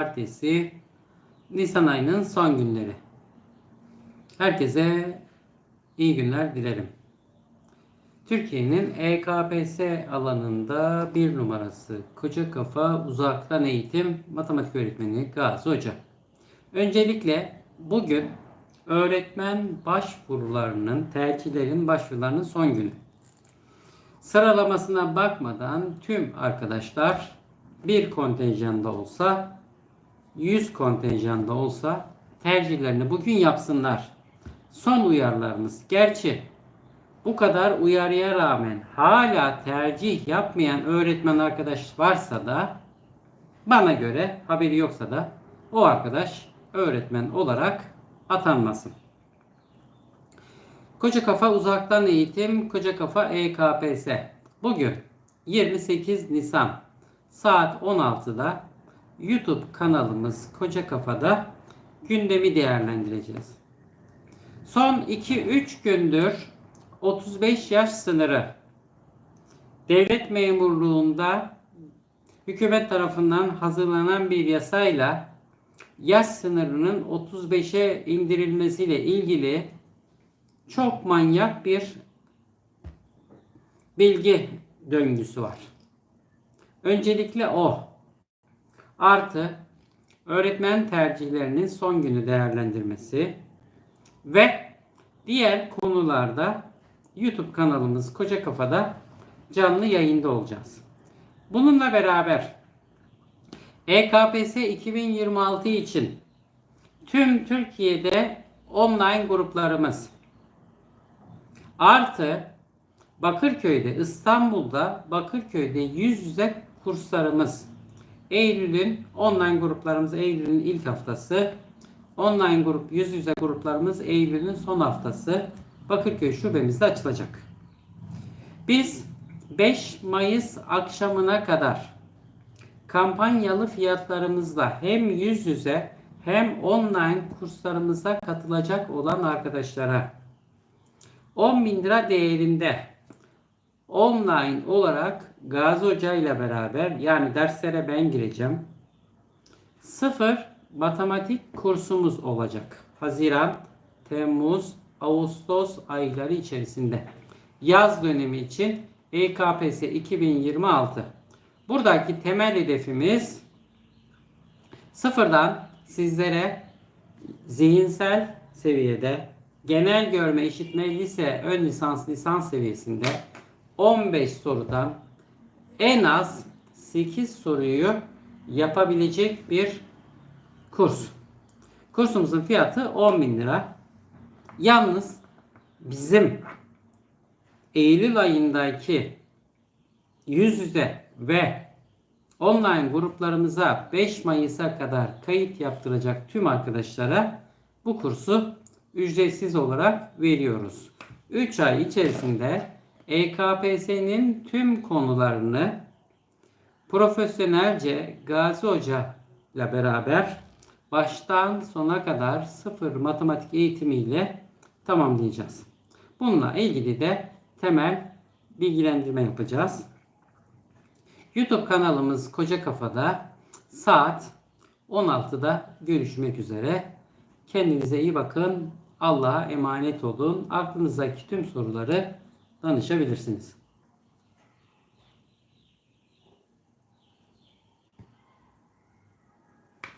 Cumartesi Nisan ayının son günleri. Herkese iyi günler dilerim. Türkiye'nin EKPS alanında bir numarası Koca Kafa Uzaktan Eğitim Matematik Öğretmeni Gazi Hoca. Öncelikle bugün öğretmen başvurularının, tercihlerin başvurularının son günü. Sıralamasına bakmadan tüm arkadaşlar bir kontenjanda olsa 100 kontenjanda olsa tercihlerini bugün yapsınlar. Son uyarılarımız. Gerçi bu kadar uyarıya rağmen hala tercih yapmayan öğretmen arkadaş varsa da bana göre haberi yoksa da o arkadaş öğretmen olarak atanmasın. Koca Kafa Uzaktan Eğitim Koca Kafa EKPS Bugün 28 Nisan saat 16'da YouTube kanalımız Koca Kafa'da gündemi değerlendireceğiz. Son 2-3 gündür 35 yaş sınırı devlet memurluğunda hükümet tarafından hazırlanan bir yasayla yaş sınırının 35'e indirilmesiyle ilgili çok manyak bir bilgi döngüsü var. Öncelikle o. Artı öğretmen tercihlerinin son günü değerlendirmesi ve diğer konularda YouTube kanalımız Koca Kafa'da canlı yayında olacağız. Bununla beraber EKPS 2026 için tüm Türkiye'de online gruplarımız artı Bakırköy'de, İstanbul'da Bakırköy'de yüz yüze kurslarımız Eylül'ün online gruplarımız Eylül'ün ilk haftası. Online grup yüz yüze gruplarımız Eylül'ün son haftası. Bakırköy şubemizde açılacak. Biz 5 Mayıs akşamına kadar kampanyalı fiyatlarımızla hem yüz yüze hem online kurslarımıza katılacak olan arkadaşlara 10 bin lira değerinde online olarak Gazi Hoca ile beraber yani derslere ben gireceğim. Sıfır matematik kursumuz olacak. Haziran, Temmuz, Ağustos ayları içerisinde. Yaz dönemi için EKPS 2026. Buradaki temel hedefimiz sıfırdan sizlere zihinsel seviyede genel görme, işitme, lise, ön lisans, lisans seviyesinde 15 sorudan en az 8 soruyu yapabilecek bir kurs. Kursumuzun fiyatı 10 bin lira. Yalnız bizim Eylül ayındaki yüz yüze ve online gruplarımıza 5 Mayıs'a kadar kayıt yaptıracak tüm arkadaşlara bu kursu ücretsiz olarak veriyoruz. 3 ay içerisinde EKPS'nin tüm konularını profesyonelce Gazi Hoca ile beraber baştan sona kadar sıfır matematik eğitimiyle tamamlayacağız. Bununla ilgili de temel bilgilendirme yapacağız. YouTube kanalımız Koca Kafa'da saat 16'da görüşmek üzere. Kendinize iyi bakın. Allah'a emanet olun. Aklınızdaki tüm soruları danışabilirsiniz.